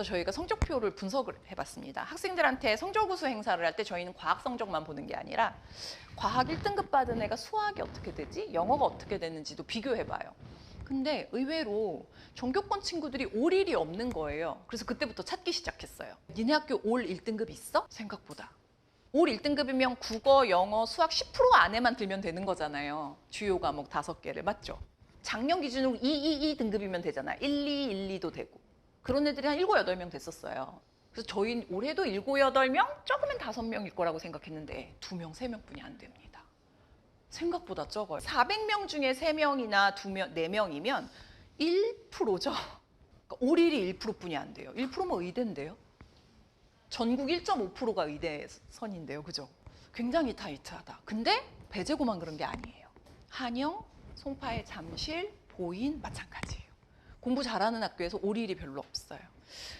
그래서 저희가 성적표를 분석을 해봤습니다. 학생들한테 성적 우수 행사를 할 때 저희는 과학 성적만 보는 게 아니라 과학 1등급 받은 애가 수학이 어떻게 되지? 영어가 어떻게 되는지도 비교해봐요. 근데 의외로 전교권 친구들이 올 일이 없는 거예요. 그래서 그때부터 찾기 시작했어요. 니네 학교 올 1등급 있어? 생각보다. 올 1등급이면 국어, 영어, 수학 10% 안에만 들면 되는 거잖아요. 주요 과목 다섯 개를 맞죠? 작년 기준으로 2, 2, 2 등급이면 되잖아요. 1, 2, 1, 2도 되고. 그런 애들이 한 7, 8명 됐었어요. 그래서 저희 올해도 7, 8명, 적으면 5명일 거라고 생각했는데 2명, 3명뿐이 안 됩니다. 생각보다 적어요. 400명 중에 3명이나 2명, 4명이면 1%죠. 그러니까 올 일이 1%뿐이 안 돼요. 1%면 의대인데요. 전국 1.5%가 의대 선인데요. 그죠? 굉장히 타이트하다. 근데 배재고만 그런 게 아니에요. 한영, 송파의 잠실, 보인 마찬가지예요. 공부 잘하는 학교에서 올 일이 별로 없어요.